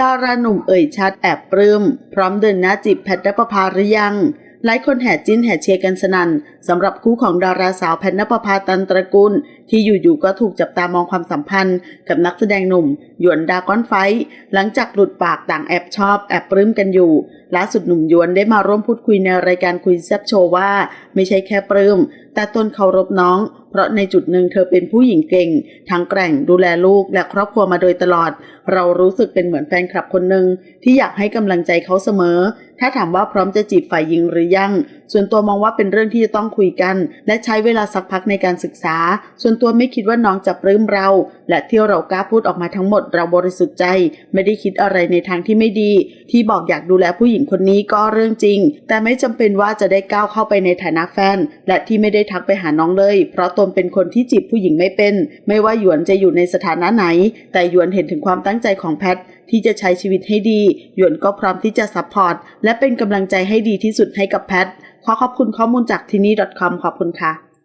ดาราหนุ่มเอ่ยชัดแอบปลื้ม พร้อมเดินหน้าจีบแพทย์ประภาหรือยัง หลายคนแห่จิ้นแห่เชียร์กันสนั่นสำหรับคู่ของดาราสาวแพทย์นภาตันตระกูล ที่อยู่ๆก็ถูกจับตามองความสัมพันธ์ กับนักแสดงหนุ่ม หยวนดากอนไฟ หลังจากหลุดปากต่างแอบชอบแอบปลื้มกันอยู่ล่าสุดหนุ่มหยวนได้มาร่วมพูดคุยในรายการคุยแซบโชว์ว่า ไม่ใช่แค่ปลื้มแต่ตนเคารพน้อง เพราะในจุดหนึ่งเธอเป็นผู้หญิงเก่ง ทั้งแกร่งดูแลลูกและครอบครัวมาโดยตลอด เรารู้สึกเป็นเหมือนแฟนคลับคนหนึ่งที่อยากให้กำลังใจเขาเสมอ ถ้าถามว่าพร้อมจะจีบฝ่ายหญิงหรือยัง ส่วนตัวมองว่าเป็นเรื่องที่จะต้องคุยกัน และใช้เวลาสักพักในการศึกษา ส่วนตัวไม่คิดว่าน้องจะปลื้มเรา และที่เรากล้าพูดออกมาทั้งหมดเราบริสุทธิ์ใจ ไม่ได้คิดอะไรในทางที่ไม่ดี ที่บอกอยากดูแลผู้หญิงคนนี้ก็เรื่องจริง แต่ไม่จำเป็นว่าจะได้ก้าวเข้าไปในฐานะแฟน และที่ไม่ได้ทักไปหาน้องเลย เพราะตนเป็นคนที่จีบผู้หญิงไม่เป็น ไม่ว่าหยวนจะอยู่ในสถานะไหน แต่หยวนเห็นถึงความตั้งใจของแพทที่จะใช้ชีวิตให้ดี หยวนก็พร้อมที่จะซัพพอร์ตและและเป็นกำลังใจให้ดีที่สุดให้กับแพทขอขอบคุณข้อมูลจากที่นี่ .com ขอบคุณค่ะ